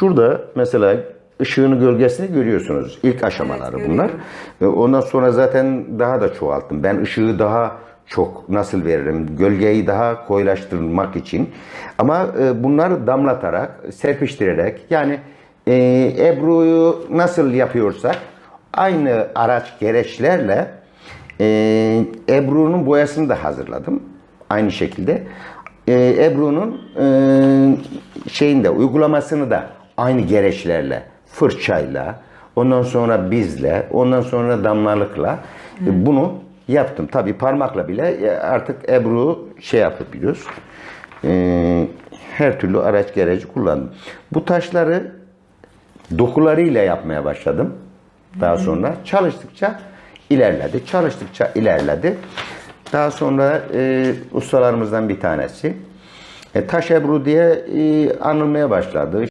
şurada mesela ışığını gölgesini görüyorsunuz. İlk aşamaları Evet, bunlar. görüyorum. Ondan sonra zaten daha da çoğalttım. Ben ışığı daha çok nasıl veririm? Gölgeyi daha koyulaştırmak için. Ama e, bunları damlatarak, serpiştirerek yani e, Ebru'yu nasıl yapıyorsak aynı araç gereçlerle e, Ebru'nun boyasını da hazırladım. Aynı şekilde. E, Ebru'nun e, şeyinde uygulamasını da aynı gereçlerle, fırçayla, ondan sonra bizle, ondan sonra damlalıkla e, bunu yaptım. Tabii parmakla bile e, artık Ebru şey yapabiliyoruz. E, her türlü araç gereci kullandım. Bu taşları dokularıyla yapmaya başladım. Daha sonra çalıştıkça ilerledi. Çalıştıkça ilerledi. Daha sonra e, ustalarımızdan bir tanesi e, Taş Ebru diye e, anılmaya başladı.